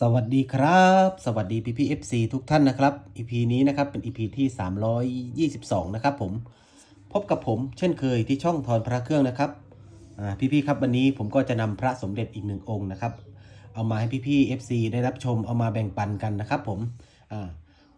สวัสดีครับ สวัสดีพี่พีเอฟซีทุกท่านนะครับ EP นี้นะครับเป็น EP ที่ 322 นะครับผม พบกับผมเช่นเคยที่ช่องทอนพระเครื่องนะครับพี่พี่ครับวันนี้ผมก็จะนำพระสมเด็จอีกหนึ่งองค์นะครับ เอามาให้พี่พี่ FC ได้รับชมเอามาแบ่งปันกันนะครับผมอ่า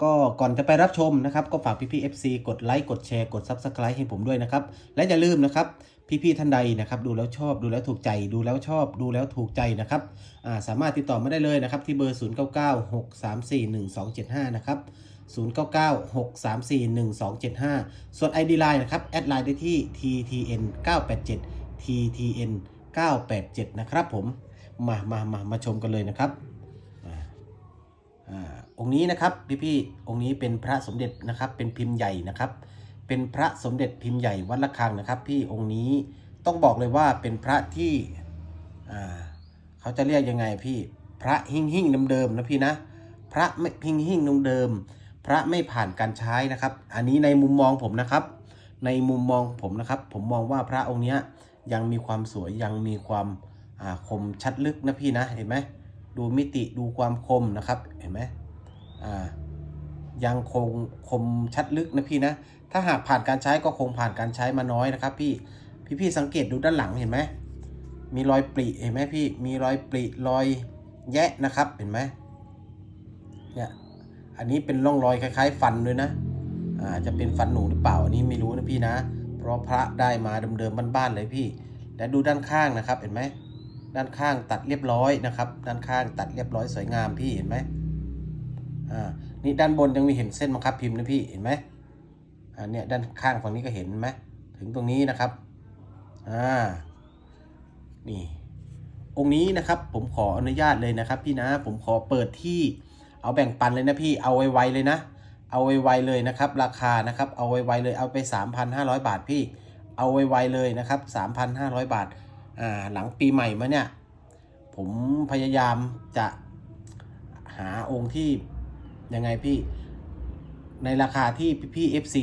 ก็ก่อนจะไปรับชมนะครับ ก็ฝากพี่ๆ FC กดไลค์กดแชร์กด Subscribe ให้ผมด้วยนะครับ และอย่าลืมนะครับพี่ๆท่านใดนะครับ ดูแล้วชอบดูแล้วถูกใจ ดูแล้วชอบดูแล้วถูกใจนะครับาสามารถติดต่อมาได้เลยนะครับ ที่เบอร์ 0996341275 นะครับ 0996341275 ส่วน ID Line นะครับ แอดไลน์ได้ที่ TTN 987 TTN 987 นะครับผม มามามามาชมกันเลยนะครับอ่า องค์นี้นะครับพี่พี่ๆองค์นี้เป็นพระสมเด็จนะครับ เป็นพิมพ์ใหญ่นะครับ เป็นพระสมเด็จพิมพ์ใหญ่วัดระฆังนะครับ พี่องค์นี้ต้องบอกเลยว่าเป็นพระที่เขาจะเรียกยังไงพี่พระหิ่งหิ่งเดิมๆนะพี่นะพระไม่หิ่งหิ่งเดิมพระไม่ผ่านการใช้นะครับ อันนี้ในมุมมองผมนะครับ ในมุมมองผมนะครับ ผมมองว่าพระองค์เนี้ยยังมีความสวยยังมีความคมชัดลึกนะพี่นะเห็นไหมดูมิติดูความคมนะครับ เห็นไหม ยังคงคมชัดลึกนะพี่นะ ถ้าหากผ่านการใช้ก็คงผ่านการใช้มาน้อยนะครับ พี่ พี่พี่สังเกตดูด้านหลังเห็นไหม มีรอยปริเห็นไหมพี่ มีรอยปริรอยแยะนะครับ เห็นไหมเนี่ย อันนี้เป็นร่องรอยคล้าย ๆ ฟันด้วยนะ อ่า จะเป็นฟันหนูหรือเปล่า อันนี้ไม่รู้นะพี่นะ เพราะพระได้มาเดิมๆบ้านๆเลยพี่ และดูด้านข้างนะครับ เห็นไหม ด้านข้างตัดเรียบร้อยนะครับ ด้านข้างตัดเรียบร้อยสวยงามพี่ เห็นไหม อ่านี่ด้านบนยังมีเห็นเส้นบังคับพิมพ์นะพี่เห็นไหมอ่าเนี่ยด้านข้างฝั่งนี้ก็เห็นไหมถึงตรงนี้นะครับอ่านี่องค์นี้นะครับผมขออนุญาตเลยนะครับ พี่นะผมขอเปิดที่เอาแบ่งปันเลยนะพี่เอาไวๆเลยนะ เอาไวๆเลยนะครับ ราคานะครับเอาไวๆเลยเอาไป 3,500 บาทพี่ เอาไวๆเลยนะครับ 3,500 บาทอ่าหลังปีใหม่มาเนี่ย ผมพยายามจะหาองค์ที่ ยังไงพี่ในราคาที่พี่ๆ FC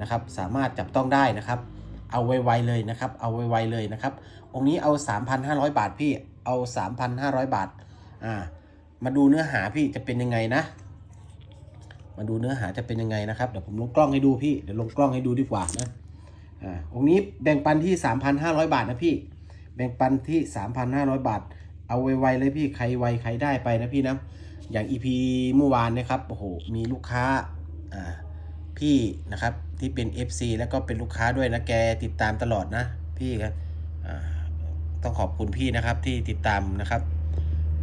นะครับสามารถจับต้องได้นะครับ เอาไวๆเลยนะครับ เอาไวๆเลยนะครับ องค์นี้เอา 3,500 บาทพี่เอา 3,500 บาทอ่ามาดูเนื้อหาพี่จะเป็นยังไงนะ มาดูเนื้อหาจะเป็นยังไงนะครับเดี๋ยวผมลงกล้องให้ดูพี่เดี๋ยวลงกล้องให้ดูดีกว่านะอ่าองค์นี้แบ่งปันที่ 3,500 บาทนะพี่ แบ่งปันที่ 3,500 บาท เอาไวๆเลยพี่ใครไวใครได้ไปนะพี่นะ อย่าง EP เมื่อวานนะครับโอ้โหมีลูกค้าอ่าพี่นะครับที่เป็น FC แล้วก็เป็นลูกค้าด้วยนะแกติดตามตลอดนะ พี่ครับต้องขอบคุณพี่นะครับที่ติดตามนะครับ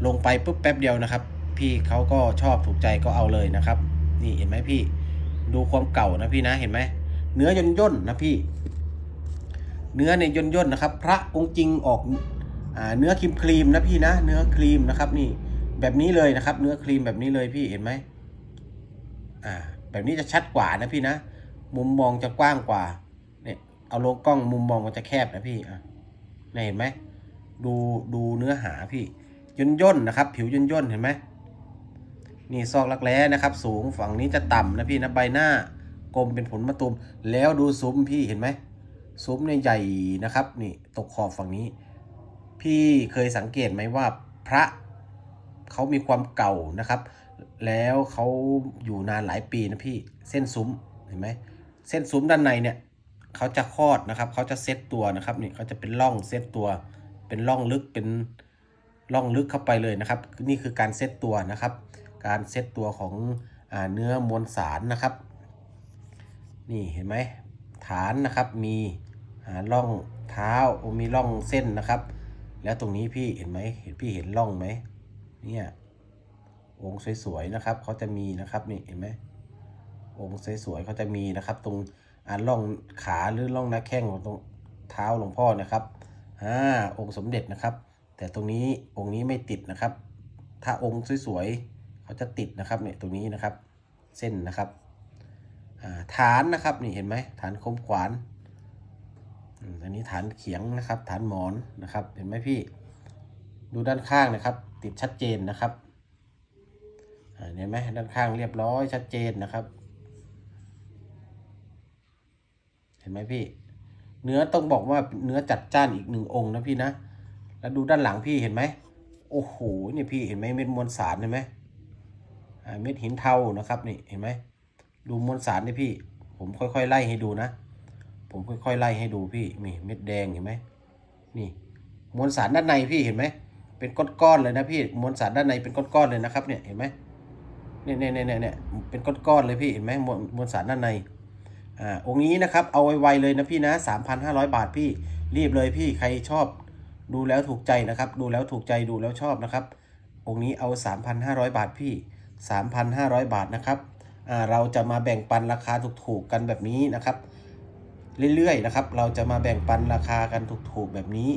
ลงไปปุ๊บแป๊บเดียวนะครับ พี่เขาก็ชอบถูกใจก็เอาเลยนะครับ นี่เห็นไหมพี่ ดูความเก่านะพี่นะเห็นไหมเนื้อย่นย่นๆนะพี่ เนื้อเนี่ยย่นย่นนะครับ พระองค์จริงออกอเนื้อครีมครีมนะพี่นะ เนื้อครีมนะครับนี่ แบบนี้เลยนะครับ เนื้อครีมแบบนี้เลยพี่เห็นไหมอ่า แบบนี้จะชัดกว่านะพี่นะ มุมมองจะกว้างกว่า เนี่ยเอาลงกล้องมุมมองมันจะแคบนะพี่อะเนี่ยเห็นไหมดูดูเนื้อหาพี่ย่นย่นนะครับ ผิวย่นย่นเห็นไหมนี่ซอกรักแร้นะครับ สูงฝั่งนี้จะต่ำนะพี่นะใบหน้ากลมเป็นผลมะตูมแล้วดูซุ้มพี่เห็นไหมซุ้มเนี่ยใหญ่นะครับ นี่ตกขอบฝั่งนี้ พี่เคยสังเกตไหมว่าพระ เขามีความเก่านะครับ แล้วเขาอยู่นานหลายปีนะพี่เส้นซุ้มเห็นไหมเส้นซุ้มด้านในเนี่ยเขาจะคลอดนะครับเขาจะเซตตัวนะครับนี่เขาจะเป็นร่องเซตตัว เป็นร่องลึกเป็นร่องลึกเข้าไปเลยนะครับ นี่คือการเซตตัวนะครับ การเซตตัวของอเนื้อมวลสารนะครับ นี่เห็นไหมฐานนะครับมีร่องเท้ามีร่องเส้นนะครับ แล้วตรงนี้พี่เห็นไหมเห็นพี่เห็นร่องไหม เนี่ยองค์สวยๆนะครับเขาจะมีนะครับนี่เห็นไหมองค์สวยๆเขาจะมีนะครับ ตรงอ่าร่องขาหรือร่องหน้าแข้งของตรงเท้าหลวงพ่อนะครับอ่าองค์สมเด็จนะครับ แต่ตรงนี้องค์นี้ไม่ติดนะครับ ถ้าองค์สวยๆเขาจะติดนะครับเนี่ยตรงนี้นะครับ เส้นนะครับฐานนะครับนี่เห็นไหมฐานคมขวานอันนี้ฐานเขียงนะครับ ฐานหมอนนะครับ เห็นไหมพี่ ดูด้านข้างนะครับ ติดชัดเจนนะครับเห็นไหมด้านข้างเรียบร้อยชัดเจนนะครับ เห็นไหมพี่ เนื้อต้องบอกว่าเนื้อจัดจ้านอีกหนึ่งองค์นะพี่นะ แล้วดูด้านหลังพี่เห็นไหมโอ้โหนี่พี่เห็นไหมเม็ดมวลสารเห็นไหมเม็ดหินเทานะครับนี่เห็นไหมดูมวลสารนี่พี่ ผมค่อยๆไล่ให้ดูนะ ผมค่อยๆไล่ให้ดูพี่นี่เม็ดแดงเห็นไหมนี่มวลสารด้านในพี่เห็นไหม เป็นก้อนๆเลยนะพี่มวลสารด้านในเป็นก้อนๆเลยนะครับเนี่ยเห็นไหมเนี่ยเนี่ยเนี่ยเนี่ยเป็นก้อนๆเลยพี่เห็นไหมมวลมวลสารด้านในอ่าองค์นี้นะครับเอาไวๆเลยนะพี่นะ3,500บาทพี่รีบเลยพี่ใครชอบดูแล้วถูกใจนะครับ ดูแล้วถูกใจดูแล้วชอบนะครับ องค์นี้เอา 3,500 บาทพี่ 3,500 บาทนะครับอ่าเราจะมาแบ่งปันราคาถูกๆกันแบบนี้นะครับ เรื่อยๆนะครับ เราจะมาแบ่งปันราคากันถูกๆแบบนี้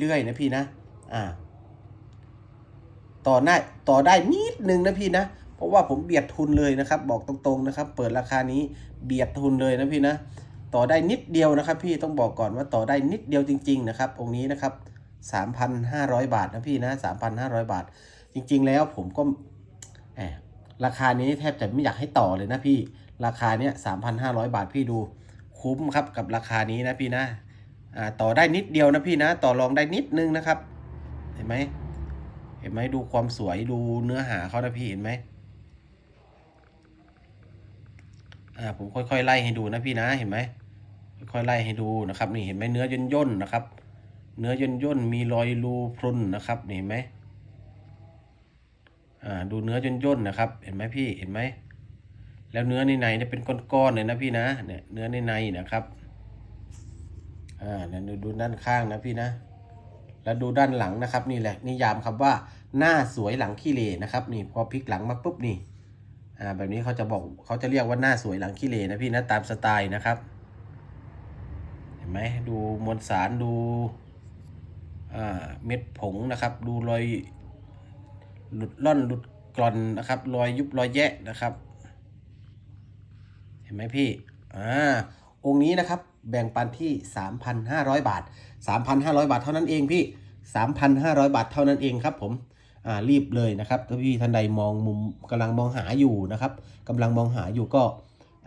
เรื่อยๆนะพี่นะอ่า ต่อได้ต่อได้นิดนึงนะพี่นะ เพราะว่าผมเบียดทุนเลยนะครับ บอกตรงๆนะครับ เปิดราคานี้เบียดทุนเลยนะพี่นะ ต่อได้นิดเดียวนะครับ พี่ต้องบอกก่อนว่าต่อได้นิดเดียวจริง ๆ นะครับ องค์นี้นะครับ 3,500 บาทนะพี่นะ 3,500 บาท จริง ๆ แล้วผมก็ราคานี้แทบจะไม่อยากให้ต่อเลยนะพี่ ราคาเนี้ย3,500 บาทพี่ดูคุ้มครับกับราคานี้นะพี่นะต่อได้นิดเดียวนะพี่นะ ต่อรองได้นิดนึงนะครับ เห็นไหม ห็นไหมดูความสวยดูเนื้อหาเขานะพี่เห็นไหมอ่าผมค่อยๆไล่ให้ดูนะพี่นะเห็นไหมค่อยๆไล่ให้ดูนะครับ นี่เห็นไหมเนื้อย่นย่นนะครับ เนื้อย่นย่นมีรอยรูพรุนนะครับนี่เห็นไหมอ่าดูเนื้อย่นย่นนะครับ เห็นไหมพี่เห็นไหมแล้วเนื้อในในเนี่ยเป็นก้อนๆเลยนะพี่นะเนี่ยเนื้อในในนะครับอ่าเนี่ยวดูด้านข้างนะพี่นะ แล้วดูด้านหลังนะครับ นี่แหละนิยามคำว่า หน้าสวยหลังขี้เหร่นะครับ นี่พอพลิกหลังมาปุ๊บนี่อ่าแบบนี้เขาจะบอกเขาจะเรียกว่าหน้าสวยหลังขี้เหร่นะพี่นะตามสไตล์นะครับ เห็นไหมดูมวลสารดูอ่าเม็ดผงนะครับ ดูรอยหลุดล่อนหลุดกร่อนนะครับ รอยยุบรอยแยะนะครับ เห็นไหมพี่อ่าองค์นี้นะครับ แบ่งปันที่ 3,500 บาท 3,500 บาทเท่านั้นเองพี่ 3,500 บาทเท่านั้นเองครับผมอ่ารีบเลยนะครับถ้าพี่ท่านใดมองมุมกำลังมองหาอยู่นะครับกำลังมองหาอยู่ก็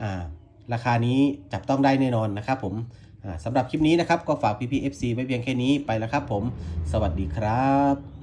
อ่าราคานี้จับต้องได้แน่นอนนะครับผมอ่าสำหรับคลิปนี้นะครับก็ฝาก PPFC ไว้เพียงแค่นี้ไปแล้วครับผม สวัสดีครับ